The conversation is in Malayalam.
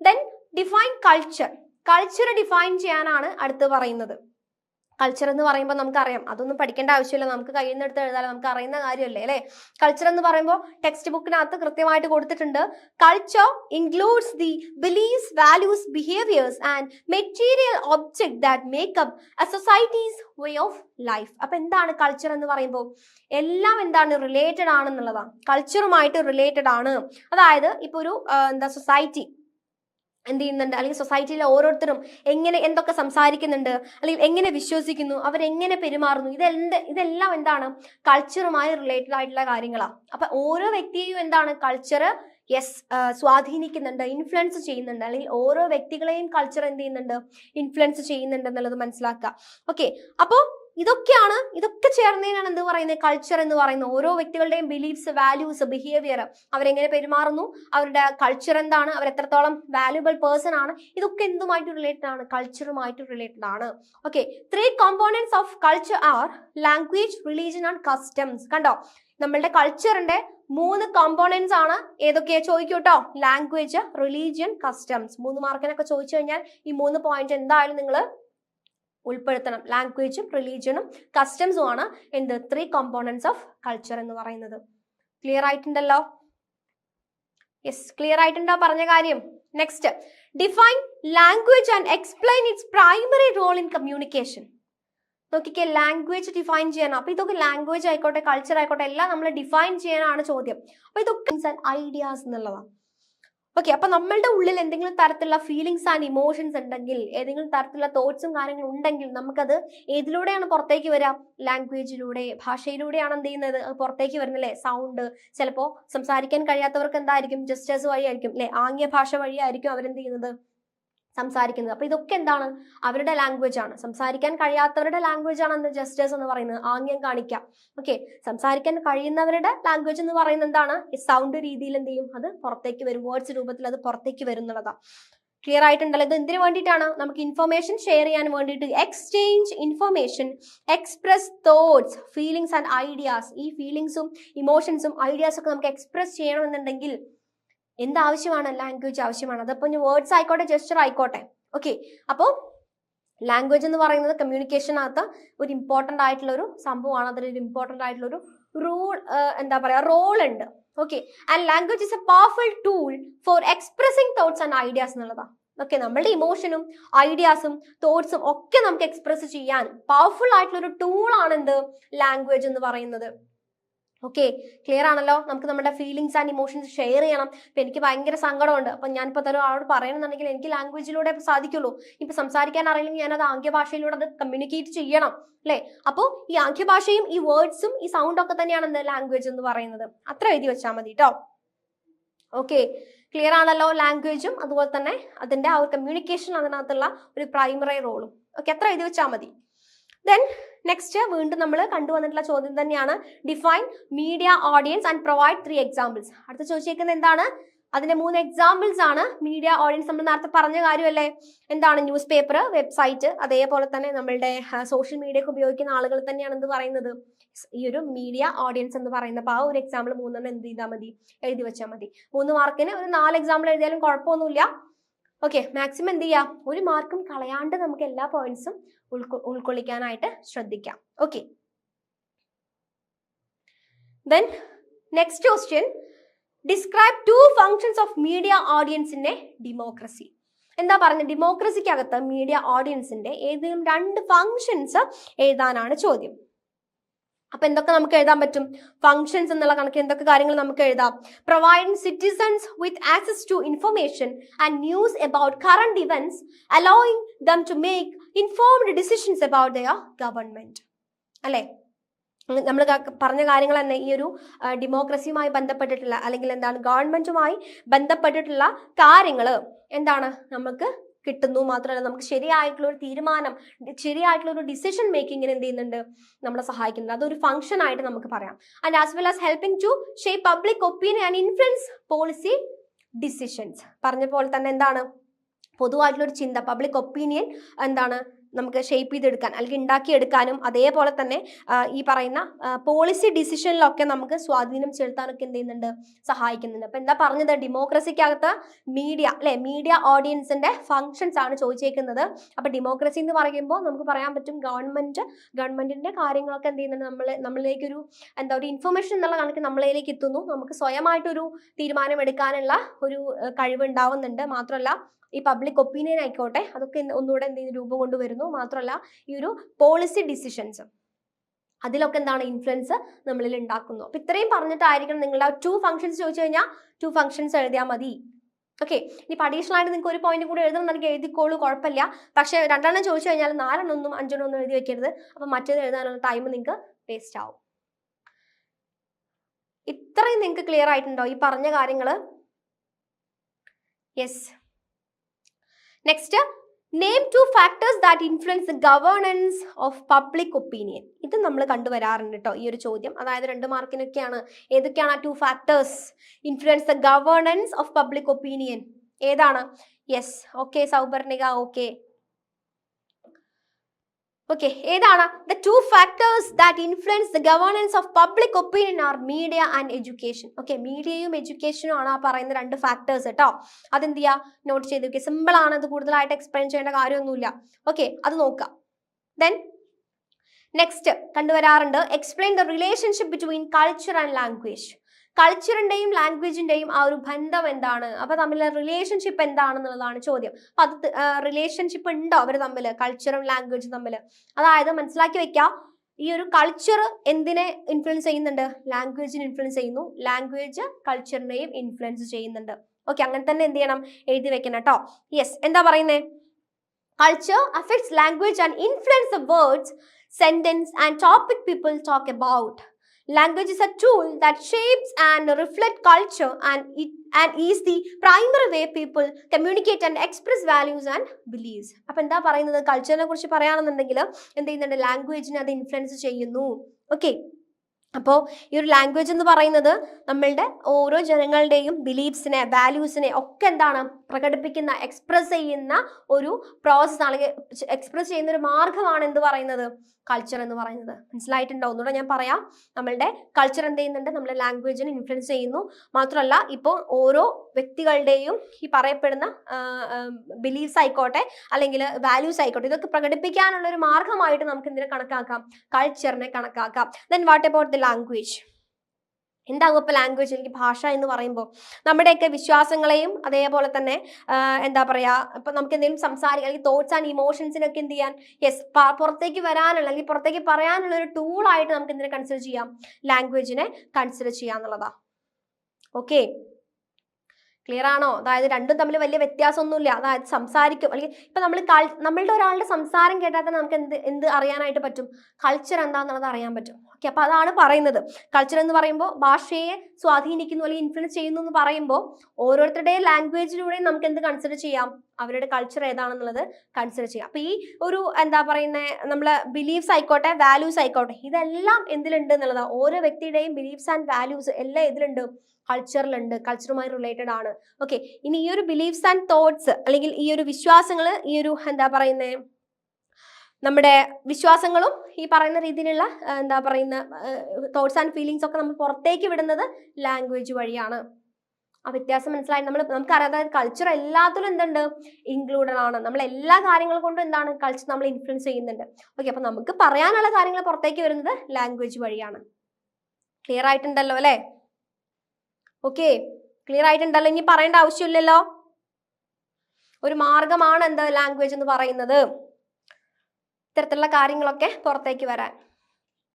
Then define culture culture define ചെയ്യാനാണ് അടുത്ത് പറയുന്നത്. കൾച്ചർ എന്ന് പറയുമ്പോൾ നമുക്കറിയാം. അതൊന്നും പഠിക്കേണ്ട ആവശ്യമില്ല. നമുക്ക് കയ്യിൽ നിന്ന് എടുത്ത് നമുക്ക് അറിയുന്ന കാര്യമല്ലേ അല്ലേ? കൾച്ചർ എന്ന് പറയുമ്പോൾ ടെക്സ്റ്റ് ബുക്കിനകത്ത് കൃത്യമായിട്ട് കൊടുത്തിട്ടുണ്ട്. Culture includes the beliefs values behaviours and material object that make up a society's way of life അപ്പൊ എന്താണ് കൾച്ചർ എന്ന് പറയുമ്പോൾ? എല്ലാം എന്താണ് റിലേറ്റഡ് ആണെന്നുള്ളതാണ്. കൾച്ചറുമായിട്ട് റിലേറ്റഡ് ആണ്. അതായത് ഇപ്പൊ ഒരു എന്താ സൊസൈറ്റി എന്ത് ചെയ്യുന്നുണ്ട് അല്ലെങ്കിൽ സൊസൈറ്റിയിലെ ഓരോരുത്തരും എങ്ങനെ എന്തൊക്കെ സംസാരിക്കുന്നുണ്ട്? അല്ലെങ്കിൽ എങ്ങനെ വിശ്വസിക്കുന്നു? അവരെങ്ങനെ പെരുമാറുന്നു? ഇതെന്ത് ഇതെല്ലാം എന്താണ്? കൾച്ചറുമായി റിലേറ്റഡ് ആയിട്ടുള്ള കാര്യങ്ങളാണ് അപ്പൊ ഓരോ വ്യക്തിയെയും എന്താണ്? കൾച്ചർ യെസ് സ്വാധീനിക്കുന്നുണ്ട് ഇൻഫ്ലുവൻസ് ചെയ്യുന്നുണ്ട്. അല്ലെങ്കിൽ ഓരോ വ്യക്തികളെയും കൾച്ചർ എന്ത് ചെയ്യുന്നുണ്ട് ഇൻഫ്ലുവൻസ് ചെയ്യുന്നുണ്ട് എന്നുള്ളത് മനസ്സിലാക്കുക. ഓക്കെ അപ്പോൾ ഇതൊക്കെയാണ് ഇതൊക്കെ ചേർന്നതിനാണ് എന്ത് പറയുന്നത്? കൾച്ചർ എന്ന് പറയുന്നത്. ഓരോ വ്യക്തികളുടെയും ബിലീഫ്സ് വാല്യൂസ് ബിഹേവിയർ അവരെങ്ങനെ പെരുമാറുന്നു? അവരുടെ കൾച്ചർ എന്താണ്? അവർ എത്രത്തോളം വാല്യുബിൾ പേഴ്സൺ ആണ്? ഇതൊക്കെ എന്തുമായിട്ട് റിലേറ്റഡ് ആണ്? കൾച്ചറുമായിട്ട് റിലേറ്റഡ് ആണ്. Okay three components of culture are language religion and customs കണ്ടോ? നമ്മളുടെ കൾച്ചറിന്റെ മൂന്ന് കോമ്പോണൻസ് ആണ്. ഏതൊക്കെയാ ചോദിക്കൂട്ടോ ലാംഗ്വേജ് റിലീജിയൻ കസ്റ്റംസ് മൂന്ന് മാർക്കിനൊക്കെ ചോദിച്ചു കഴിഞ്ഞാൽ ഈ മൂന്ന് പോയിന്റ് എന്തായാലും നിങ്ങൾ ഉൾപ്പെടുത്തണം. ലാംഗ്വേജും റിലീജിയനും കസ്റ്റംസും ആണ് എന്ത് ത്രീ കോമ്പോണൻസ് ഓഫ് കൾച്ചർ എന്ന് പറയുന്നത്. ക്ലിയർ ആയിട്ടുണ്ടല്ലോ? യെസ് ക്ലിയർ ആയിട്ടുണ്ടോ പറഞ്ഞ കാര്യം? Next define language and explain its primary role in communication നോക്കിക്കേ ലാംഗ്വേജ് ഡിഫൈൻ ചെയ്യാനാണ് അപ്പൊ ഇതൊക്കെ ലാംഗ്വേജ് ആയിക്കോട്ടെ കൾച്ചർ ആയിക്കോട്ടെ എല്ലാം നമ്മൾ ഡിഫൈൻ ചെയ്യാനാണ് ചോദ്യം. അപ്പൊ ഇതൊക്കെ ഐഡിയാസ് എന്നുള്ളതാണ്. ഓക്കെ അപ്പൊ നമ്മളുടെ ഉള്ളിൽ എന്തെങ്കിലും തരത്തിലുള്ള ഫീലിങ്സ് ആൻഡ് ഇമോഷൻസ് ഉണ്ടെങ്കിൽ ഏതെങ്കിലും തരത്തിലുള്ള തോട്ട്സും കാര്യങ്ങളും ഉണ്ടെങ്കിൽ നമുക്കത് ഏതിലൂടെയാണ് പുറത്തേക്ക് വരിക ലാംഗ്വേജിലൂടെ ഭാഷയിലൂടെയാണ് എന്ത് ചെയ്യുന്നത്? പുറത്തേക്ക് വരുന്നല്ലേ സൗണ്ട് ചിലപ്പോൾ സംസാരിക്കാൻ കഴിയാത്തവർക്ക് എന്തായിരിക്കും? ജസ്റ്റേഴ്സ് വഴിയായിരിക്കും. അല്ലെ? ആംഗ്യ ഭാഷ വഴിയായിരിക്കും അവരെന്ത് ചെയ്യുന്നത്? സംസാരിക്കുന്നത്. അപ്പൊ ഇതൊക്കെ എന്താണ്? അവരുടെ ലാംഗ്വേജ് ആണ്. സംസാരിക്കാൻ കഴിയാത്തവരുടെ ലാംഗ്വേജ് ആണ് അന്ന് ജസ്റ്റേഴ്സ് എന്ന് പറയുന്നത്. ആംഗ്യം കാണിക്കാം. ഓക്കെ സംസാരിക്കാൻ കഴിയുന്നവരുടെ ലാംഗ്വേജ് എന്ന് പറയുന്നത് എന്താണ്? ഈ സൗണ്ട് രീതിയിൽ എന്ത് ചെയ്യും? അത് പുറത്തേക്ക് വരും. വേർഡ്സ് രൂപത്തിൽ അത് പുറത്തേക്ക് വരുന്നുള്ളതാ ക്ലിയർ ആയിട്ടുണ്ടല്ലോ? ഇത് എന്തിനു വേണ്ടിയിട്ടാണ്? നമുക്ക് ഇൻഫർമേഷൻ ഷെയർ ചെയ്യാൻ വേണ്ടിയിട്ട് exchange information express thoughts feelings and ideas ഈ ഫീലിങ്സും ഇമോഷൻസും ഐഡിയാസ് ഒക്കെ നമുക്ക് എക്സ്പ്രസ് ചെയ്യണമെന്നുണ്ടെങ്കിൽ എന്താവശ്യമാണ്? ലാംഗ്വേജ് ആവശ്യമാണ്. അതപ്പോൾ ഇനി വേർഡ്സ് ആയിക്കോട്ടെ ജസ്റ്റർ ആയിക്കോട്ടെ. ഓക്കെ അപ്പോൾ ലാംഗ്വേജ് എന്ന് പറയുന്നത് കമ്മ്യൂണിക്കേഷനകത്ത് ഒരു ഇമ്പോർട്ടന്റ് ആയിട്ടുള്ള ഒരു സംഭവമാണ് അതിലൊരു ഇമ്പോർട്ടന്റ് ആയിട്ടുള്ള ഒരു റൂൾ എന്താ പറയുക റോൾ ഉണ്ട്. Okay and language is a powerful tool for expressing thoughts and ideas എന്നുള്ളതാണ് ഓക്കെ നമ്മളുടെ ഇമോഷനും ഐഡിയാസും തോട്ട്സും ഒക്കെ നമുക്ക് എക്സ്പ്രസ് ചെയ്യാൻ പവർഫുൾ ആയിട്ടുള്ള ഒരു ടൂൾ ആണ് എന്ത്? ലാംഗ്വേജ് എന്ന് പറയുന്നത്. ഓക്കെ ക്ലിയർ ആണല്ലോ? നമുക്ക് നമ്മുടെ ഫീലിങ്സ് ആൻഡ് ഇമോഷൻസ് ഷെയർ ചെയ്യണം. ഇപ്പം എനിക്ക് ഭയങ്കര സങ്കടമുണ്ട്. അപ്പൊ ഞാനിപ്പോ തരും ആളോട് പറയണമെന്നുണ്ടെങ്കിൽ എനിക്ക് ലാംഗ്വേജിലൂടെ സാധിക്കുള്ളൂ. ഇപ്പൊ സംസാരിക്കാൻ അറിയില്ലെങ്കിൽ ഞാനത് ആംഗ്യഭാഷയിലൂടെ അത് കമ്മ്യൂണിക്കേറ്റ് ചെയ്യണം അല്ലേ? അപ്പോൾ ഈ ആംഗ്യഭാഷയും ഈ വേർഡ്സും ഈ സൗണ്ട് ഒക്കെ തന്നെയാണ് എന്ത് ലാംഗ്വേജ് എന്ന് പറയുന്നത്. അത്ര എഴുതി വെച്ചാൽ മതി കേട്ടോ ഓക്കെ ക്ലിയർ ആണല്ലോ ലാംഗ്വേജും അതുപോലെ തന്നെ അതിന്റെ ആ ഒരു കമ്മ്യൂണിക്കേഷൻ അതിനകത്തുള്ള ഒരു പ്രൈമറി റോളും ഓക്കെ അത്ര എഴുതി വെച്ചാൽ മതി. ദെൻ നെക്സ്റ്റ് വീണ്ടും നമ്മൾ കണ്ടുവന്നിട്ടുള്ള ചോദ്യം തന്നെയാണ്. Define media audiences and provide three examples അടുത്ത ചോദിച്ചേക്കുന്നത് എന്താണ്? അതിന്റെ മൂന്ന് എക്സാമ്പിൾസ് ആണ് മീഡിയ ഓഡിയൻസ് നമ്മൾ നേരത്തെ പറഞ്ഞ കാര്യമല്ലേ? എന്താണ്? ന്യൂസ് പേപ്പർ വെബ്സൈറ്റ് അതേപോലെ തന്നെ നമ്മളുടെ സോഷ്യൽ മീഡിയ ഒക്കെ ഉപയോഗിക്കുന്ന ആളുകൾ തന്നെയാണ് എന്ത് പറയുന്നത്? ഈ ഒരു മീഡിയ ഓഡിയൻസ് എന്ന് പറയുന്നത്. അപ്പോൾ ആ ഒരു എക്സാമ്പിൾ മൂന്നെണ്ണം എന്ത് ചെയ്താൽ മതി? എഴുതി വെച്ചാൽ മതി. മൂന്ന് മാർക്കിന് ഒരു നാല് എക്സാമ്പിൾ എഴുതിയാലും കുഴപ്പമൊന്നുമില്ല. ഓക്കെ മാക്സിമം എന്ത് ചെയ്യാം? ഒരു മാർക്കും കളയാണ്ട് നമുക്ക് എല്ലാ പോയിന്റ്സും ഉൾക്കൊ ഉൾക്കൊള്ളിക്കാനായിട്ട് ശ്രദ്ധിക്കാം. Okay then next question describe two functions of media ഓഡിയൻസിന്റെ democracy എന്താ പറഞ്ഞത്? ഡെമോക്രസിക്കകത്ത് മീഡിയ ഓഡിയൻസിന്റെ ഏതെങ്കിലും രണ്ട് ഫങ്ഷൻസ് എഴുതാനാണ് ചോദ്യം. അപ്പൊ എന്തൊക്കെ നമുക്ക് എഴുതാൻ പറ്റും? ഫങ്ഷൻസ് എന്നുള്ള കണക്ക് എന്തൊക്കെ കാര്യങ്ങൾ നമുക്ക് എഴുതാം? Provide citizens with access to information and news about current events allowing them to make informed decisions about their government അല്ലേ? നമ്മൾ പറഞ്ഞ കാര്യങ്ങൾ തന്നെ ഈ ഒരു ഡെമോക്രസിയുമായി ബന്ധപ്പെട്ടിട്ടുള്ള അല്ലെങ്കിൽ എന്താണ് ഗവൺമെന്റുമായി ബന്ധപ്പെട്ടിട്ടുള്ള കാര്യങ്ങൾ എന്താണ്? നമുക്ക് കിട്ടുന്നു മാത്രമല്ല നമുക്ക് ശരിയായിട്ടുള്ള ഒരു തീരുമാനം ശരിയായിട്ടുള്ള ഒരു ഡിസിഷൻ മേക്കിങ്ങിന് എന്ത് ചെയ്യുന്നുണ്ട്? നമ്മളെ സഹായിക്കുന്നുണ്ട്. അതൊരു ഫംഗ്ഷൻ ആയിട്ട് നമുക്ക് പറയാം. And as well as helping to shape public opinion and influence policy decisions പറഞ്ഞ പോലെ തന്നെ എന്താണ്? പൊതുവായിട്ടുള്ള ഒരു ചിന്ത പബ്ലിക് ഒപ്പീനിയൻ എന്താണ്? നമുക്ക് ഷേപ്പ് ചെയ്തെടുക്കാൻ അല്ലെങ്കിൽ ഉണ്ടാക്കിയെടുക്കാനും അതേപോലെ തന്നെ ഈ പറയുന്ന പോളിസി ഡിസിഷനിലൊക്കെ നമുക്ക് സ്വാധീനം ചെലുത്താനൊക്കെ എന്ത് ചെയ്യുന്നുണ്ട്? സഹായിക്കുന്നുണ്ട്. അപ്പൊ എന്താ പറഞ്ഞത്? ഡെമോക്രസിക്കകത്ത് മീഡിയ അല്ലെ? മീഡിയ ഓഡിയൻസിന്റെ ഫങ്ഷൻസ് ആണ് ചോദിച്ചേക്കുന്നത്. അപ്പൊ ഡെമോക്രസി എന്ന് പറയുമ്പോൾ നമുക്ക് പറയാൻ പറ്റും ഗവൺമെന്റ് ഗവൺമെന്റിന്റെ കാര്യങ്ങളൊക്കെ എന്ത് ചെയ്യുന്നുണ്ട്? നമ്മൾ നമ്മളിലേക്കൊരു എന്താ ഒരു ഇൻഫർമേഷൻ എന്നുള്ള കണക്ക് നമ്മളിലേക്ക് എത്തുന്നു. നമുക്ക് സ്വയമായിട്ടൊരു തീരുമാനം എടുക്കാനുള്ള ഒരു കഴിവ് ഉണ്ടാവുന്നുണ്ട് മാത്രമല്ല ഈ പബ്ലിക് ഒപ്പീനിയൻ ആയിക്കോട്ടെ അതൊക്കെ ഒന്നുകൂടെ എന്ത് രൂപം കൊണ്ടുവരുന്നു. മാത്രമല്ല ഈ ഒരു പോളിസി ഡിസിഷൻസ് അതിലൊക്കെ എന്താണ് ഇൻഫ്ലുവൻസ് നമ്മളിൽ ഉണ്ടാക്കുന്നു. അപ്പൊ ഇത്രയും പറഞ്ഞിട്ടായിരിക്കണം നിങ്ങളുടെ ടു ഫംഗ്ഷൻസ് ചോദിച്ചു കഴിഞ്ഞാൽ ടു ഫംഗ്ഷൻസ് എഴുതിയാൽ മതി. ഓക്കെ ഇനി അഡീഷണൽ ആയിട്ട് നിങ്ങൾക്ക് ഒരു പോയിന്റ് കൂടി എഴുതണം എനിക്ക് എഴുതിക്കോളൂ കുഴപ്പമില്ല. പക്ഷേ രണ്ടെണ്ണം ചോദിച്ചു കഴിഞ്ഞാൽ നാലെണ്ണം ഒന്നും അഞ്ചെണ്ണം ഒന്നും എഴുതി വെക്കരുത്. അപ്പൊ മറ്റേത് എഴുതാനുള്ള ടൈം നിങ്ങൾക്ക് വേസ്റ്റ് ആവും. ഇത്രയും നിങ്ങൾക്ക് ക്ലിയർ ആയിട്ടുണ്ടോ? ഈ പറഞ്ഞ കാര്യങ്ങൾ yes next name two factors that influence the governance of public opinion ഇത് നമ്മൾ കണ്ടുവരാറുണ്ട് കേട്ടോ ഈ ഒരു ചോദ്യം. അതായത് രണ്ട് മാർക്കിനൊക്കെയാണ്. ഏതൊക്കെയാണ് ആ two factors influence the governance of public opinion ഏതാണ്? Yes okay Souparnika okay okay ഏതാണ്? The two factors that influence the governance of public opinion are media and education okay മീഡിയയും എഡ്യൂക്കേഷനും ആണ് ആ പറയുന്ന രണ്ട് ഫാക്ടേഴ്സ് കേട്ടോ അതെന്ത് ചെയ്യുക നോട്ട് ചെയ്ത് വെക്കുക സിമ്പിൾ ആണ്. അത് കൂടുതലായിട്ട് എക്സ്പ്ലെയിൻ ചെയ്യേണ്ട കാര്യമൊന്നുമില്ല. ഓക്കെ അത് നോക്കാം. ദെൻ നെക്സ്റ്റ് കണ്ടുവരാറുണ്ട്. Explain the relationship between culture and language കൾച്ചറിന്റെയും ലാംഗ്വേജിന്റെയും ആ ഒരു ബന്ധം എന്താണ്? അപ്പൊ തമ്മിലെ റിലേഷൻഷിപ്പ് എന്താണെന്നുള്ളതാണ് ചോദ്യം. അപ്പൊ അത് റിലേഷൻഷിപ്പ് ഉണ്ടോ? അവർ തമ്മിൽ കൾച്ചറും ലാംഗ്വേജും തമ്മിൽ അതായത് മനസ്സിലാക്കി വെക്കാം ഈ ഒരു കൾച്ചർ എന്തിനെ ഇൻഫ്ലുവൻസ് ചെയ്യുന്നുണ്ട്? ലാംഗ്വേജിനെ ഇൻഫ്ലുവൻസ് ചെയ്യുന്നു. ലാംഗ്വേജ് കൾച്ചറിനെയും ഇൻഫ്ലുവൻസ് ചെയ്യുന്നുണ്ട്. ഓക്കെ അങ്ങനെ തന്നെ എന്ത് ചെയ്യണം? എഴുതി വെക്കണം കേട്ടോ യെസ് എന്താ പറയുന്നേ? Culture affects language and influence words sentence and topic people talk about. Language is a tool that shapes and reflects culture and it and is the primary way people communicate and express values and beliefs. അപ്പൊ എന്താ പറയുന്നത് കൾച്ചറിനെ കുറിച്ച് പറയുകയാണെന്നുണ്ടെങ്കിൽ എന്ത് ചെയ്യുന്നുണ്ട് ലാംഗ്വേജിനെ അത് ഇൻഫ്ലുവൻസ് ചെയ്യുന്നു ഓക്കെ അപ്പോൾ ഈ ഒരു ലാംഗ്വേജ് എന്ന് പറയുന്നത് നമ്മളുടെ ഓരോ ജനങ്ങളുടെയും ബിലീഫ്സിനെ വാല്യൂസിനെ ഒക്കെ എന്താണ് പ്രകടിപ്പിക്കുന്ന എക്സ്പ്രസ് ചെയ്യുന്ന ഒരു പ്രോസസ് അല്ലെങ്കിൽ എക്സ്പ്രസ് ചെയ്യുന്ന ഒരു മാർഗമാണ് എന്ത് പറയുന്നത്? കൾച്ചർ എന്ന് പറയുന്നത്. മനസ്സിലായിട്ടുണ്ടോ? ഒന്നുകൂടെ ഞാൻ പറയാം. നമ്മളുടെ കൾച്ചർ എന്ത് ചെയ്യുന്നുണ്ട്? നമ്മുടെ ലാംഗ്വേജിനെ ഇൻഫ്ലുവൻസ് ചെയ്യുന്നു. മാത്രമല്ല ഇപ്പോൾ ഓരോ വ്യക്തികളുടെയും ഈ പറയപ്പെടുന്ന ബിലീഫ്സ് ആയിക്കോട്ടെ അല്ലെങ്കിൽ വാല്യൂസ് ആയിക്കോട്ടെ ഇതൊക്കെ പ്രകടിപ്പിക്കാനുള്ള ഒരു മാർഗമായിട്ട് നമുക്ക് എന്തിനെ കണക്കാക്കാം? കൾച്ചറിനെ കണക്കാക്കാം. Then what about the language എന്താകും ഇപ്പോൾ ലാംഗ്വേജ് അല്ലെങ്കിൽ ഭാഷ എന്ന് പറയുമ്പോൾ നമ്മുടെയൊക്കെ വിശ്വാസങ്ങളെയും അതേപോലെ തന്നെ എന്താ പറയുക ഇപ്പം നമുക്ക് എന്തെങ്കിലും സംസാരിക്കാം അല്ലെങ്കിൽ തോട്ട്സ് ആൻഡ് ഇമോഷൻസിനൊക്കെ എന്ത് ചെയ്യാൻ? യെസ് പുറത്തേക്ക് വരാനുള്ള അല്ലെങ്കിൽ പുറത്തേക്ക് പറയാനുള്ള ഒരു ടൂളായിട്ട് നമുക്ക് എന്തിനെ കൺസിഡർ ചെയ്യാം? ലാംഗ്വേജിനെ കൺസിഡർ ചെയ്യാന്നുള്ളതാ ഓക്കെ ക്ലിയർ ആണോ? അതായത് രണ്ടും തമ്മിൽ വലിയ വ്യത്യാസമൊന്നുമില്ല. അതായത് സംസാരിക്കും. അല്ലെങ്കിൽ ഇപ്പൊ നമ്മൾ നമ്മളുടെ ഒരാളുടെ സംസാരം കേട്ടാൽ തന്നെ നമുക്ക് എന്ത് എന്ത് അറിയാനായിട്ട് പറ്റും? കൾച്ചർ എന്താണെന്നുള്ളത് അറിയാൻ പറ്റും. ഓക്കെ അപ്പൊ അതാണ് പറയുന്നത്. കൾച്ചർ എന്ന് പറയുമ്പോൾ ഭാഷയെ സ്വാധീനിക്കുന്നു അല്ലെങ്കിൽ ഇൻഫ്ലുവൻസ് ചെയ്യുന്നു എന്ന് പറയുമ്പോൾ ഓരോരുത്തരുടെയും ലാംഗ്വേജിലൂടെയും നമുക്ക് എന്ത് കൺസിഡർ ചെയ്യാം? അവരുടെ കൾച്ചർ ഏതാണെന്നുള്ളത് കൺസിഡർ ചെയ്യാം. അപ്പൊ ഈ ഒരു എന്താ പറയുന്നത് നമ്മളെ ബിലീഫ്സ് ആയിക്കോട്ടെ വാല്യൂസ് ആയിക്കോട്ടെ ഇതെല്ലാം എന്തിലുണ്ട് എന്നുള്ളതാണ് ഓരോ വ്യക്തിയുടെയും ബിലീഫ്സ് ആൻഡ് വാല്യൂസ് എല്ലാം ഇതിലുണ്ട്. കൾച്ചറിലുണ്ട് കൾച്ചറുമായി റിലേറ്റഡ് ആണ്. ഓക്കെ ഇനി ഈ ഒരു ബിലീഫ്സ് ആൻഡ് തോട്ട്സ് അല്ലെങ്കിൽ ഈ ഒരു വിശ്വാസങ്ങൾ ഈ ഒരു എന്താ പറയുന്നത് നമ്മുടെ വിശ്വാസങ്ങളും ഈ പറയുന്ന രീതിയിലുള്ള എന്താ പറയുന്ന തോട്ട്സ് ആൻഡ് ഫീലിങ്സ് ഒക്കെ നമ്മൾ പുറത്തേക്ക് വിടുന്നത് ലാംഗ്വേജ് വഴിയാണ്. ആ വ്യത്യാസം മനസ്സിലായി. നമ്മൾ നമുക്കറിയാം അതായത് കൾച്ചർ എല്ലാത്തിലും എന്തുണ്ട്? ഇൻക്ലൂഡഡ് ആണ്. നമ്മൾ എല്ലാ കാര്യങ്ങൾ കൊണ്ടും എന്താണ്? കൾച്ചർ നമ്മൾ ഇൻഫ്ലുവൻസ് ചെയ്യുന്നുണ്ട്. ഓക്കെ അപ്പൊ നമുക്ക് പറയാനുള്ള കാര്യങ്ങൾ പുറത്തേക്ക് വരുന്നത് ലാംഗ്വേജ് വഴിയാണ്. ക്ലിയർ ആയിട്ടുണ്ടല്ലോ അല്ലേ? ഓക്കെ ക്ലിയർ ആയിട്ടുണ്ടല്ലോ. ഇനി പറയേണ്ട ആവശ്യമില്ലല്ലോ? ഒരു മാർഗമാണ് എന്താ? ലാംഗ്വേജ് എന്ന് പറയുന്നത്. ഇത്തരത്തിലുള്ള കാര്യങ്ങളൊക്കെ പുറത്തേക്ക് വരാൻ